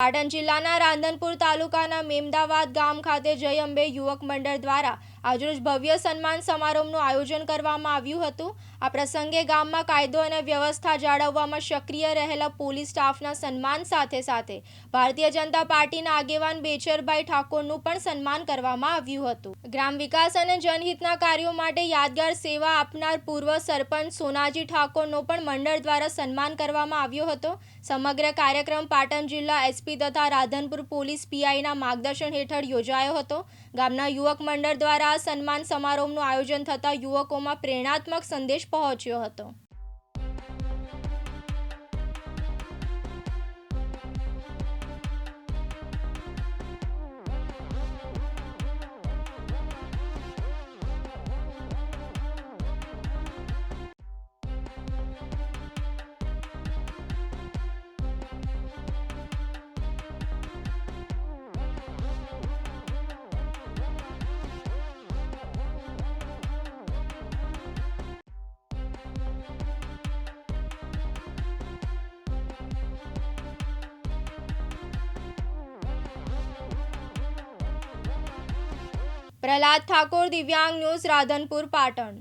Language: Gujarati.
પાટણ જિલ્લાના રાંધનપુર તાલુકાના મેમદાવાદ ગામ ખાતે જય અંબે યુવક મંડળ દ્વારા આજરોજ ભવ્ય સન્માન સમારોહનું આયોજન કરવામાં આવ્યું હતું. આ પ્રસંગે ગામમાં કાયદો અને વ્યવસ્થા જાળવવામાં સક્રિય રહેલા પોલીસ સ્ટાફના સન્માન સાથે સાથે ભારતીય જનતા પાર્ટીના આગેવાન બેચરભાઈ ઠાકોરનું પણ સન્માન કરવામાં આવ્યું હતું. ગ્રામ વિકાસ અને જનહિતના કાર્યો માટે યાદગાર સેવા આપનાર પૂર્વ સરપંચ સોનાજી ઠાકોરનો પણ મંડળ દ્વારા સન્માન કરવામાં આવ્યો હતો. સમગ્ર કાર્યક્રમ પાટણ જિલ્લા એસપી તથા રાધનપુર પોલીસ પીઆઈના માર્ગદર્શન હેઠળ યોજાયો હતો. ગામના યુવક મંડળ દ્વારા આ સન્માન સમારોહનું આયોજન થતાં યુવકોમાં પ્રેરણાત્મક સંદેશ પહોંચ્યો હતો. પ્રહલાદ ઠાકોર દિવ્યાંગ ન્યૂઝ રાધનપુર પાટણ.